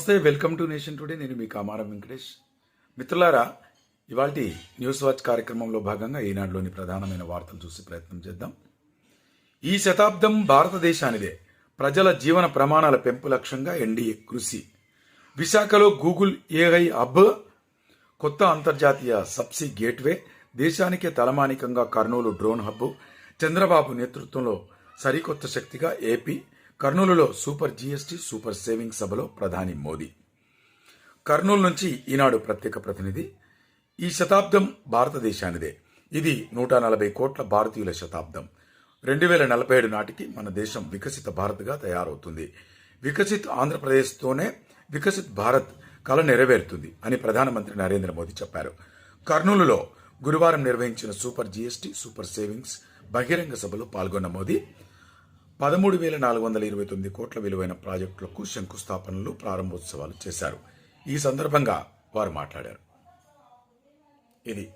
నమస్తే welcome to nation today. నేను మీ కామారం వెంకటేష్. మిత్రులారా ఇవాళ న్యూస్ వాచ్ కార్యక్రమంలో భాగంగా ఈనాడులోని ప్రధానమైన వార్తలు చూసే ప్రయత్నం చేద్దాం. ఈ శతాబ్దం భారతదేశానిదే. ప్రజల జీవన ప్రమాణాల పెంపు లక్ష్యంగా ఎన్డీఏ కృషి. విశాఖలో గూగుల్ ఏఐ హబ్ కొత్త అంతర్జాతీయ సబ్సీ గేట్వే దేశానికే తలమానికంగా కర్నూలు డ్రోన్ హబ్ చంద్రబాబు నేతృత్వంలో సరికొత్త శక్తిగా ఏపీ కర్నూలులో సూపర్ జీఎస్టీ సూపర్ సేవింగ్ సభలో ప్రధాని మోదీ. కర్నూలు నుంచి ఈనాడు ప్రత్యేక ప్రతినిధి. ఈ శతాబ్దం భారతదేశానిదే. ఇది నూట నలభై కోట్ల భారతీయుల శతాబ్దం. రెండు వేల నలభై ఏడు నాటికి మన దేశం వికసిత భారత్గా తయారవుతుంది. వికసిత్ ఆంధ్రప్రదేశ్తోనే వికసిత్ భారత్ కల నెరవేరుతుంది అని ప్రధానమంత్రి నరేంద్ర మోదీ చెప్పారు. కర్నూలులో గురువారం నిర్వహించిన సూపర్ జీఎస్టీ సూపర్ సేవింగ్స్ బహిరంగ సభలో పాల్గొన్న మోదీ పదమూడు వేల నాలుగు వందల ఇరవై తొమ్మిది కోట్ల విలువైన ప్రాజెక్టులకు శంకుస్థాపనలు ప్రారంభోత్సవాలు చేశారు. ఈ సందర్భంగా వారు మాట్లాడారు. ఇది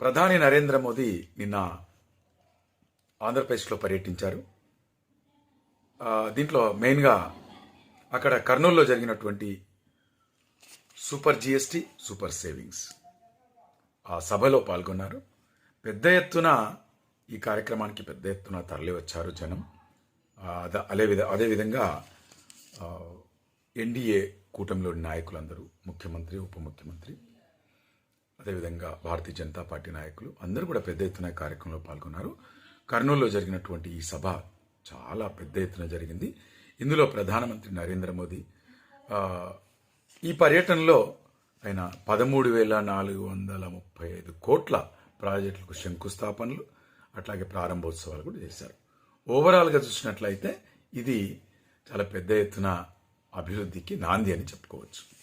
ప్రధాని నరేంద్ర మోదీ నిన్న ఆంధ్రప్రదేశ్లో పర్యటించారు. దీంట్లో మెయిన్గా అక్కడ కర్నూలులో జరిగినటువంటి సూపర్ జిఎస్టీ సూపర్ సేవింగ్స్ ఆ సభలో పాల్గొన్నారు. పెద్ద ఎత్తున ఈ కార్యక్రమానికి పెద్ద ఎత్తున తరలి వచ్చారు జనం అద- అదే విధ అదేవిధంగా ఎన్డీఏ కూటమిలోని నాయకులందరూ ముఖ్యమంత్రి ఉప ముఖ్యమంత్రి అదేవిధంగా భారతీయ జనతా పార్టీ నాయకులు అందరూ కూడా పెద్ద ఎత్తున కార్యక్రమంలో పాల్గొన్నారు. కర్నూలులో జరిగినటువంటి ఈ సభ చాలా పెద్ద ఎత్తున జరిగింది. ఇందులో ప్రధానమంత్రి నరేంద్ర మోదీ ఈ పర్యటనలో ఆయన పదమూడు వేల నాలుగు వందల ముప్పై ఐదు కోట్ల ప్రాజెక్టులకు శంకుస్థాపనలు అట్లాగే ప్రారంభోత్సవాలు కూడా చేశారు. ఓవరాల్గా చూసినట్లయితే ఇది చాలా పెద్ద ఎత్తున అభివృద్ధికి నాంది అని చెప్పుకోవచ్చు.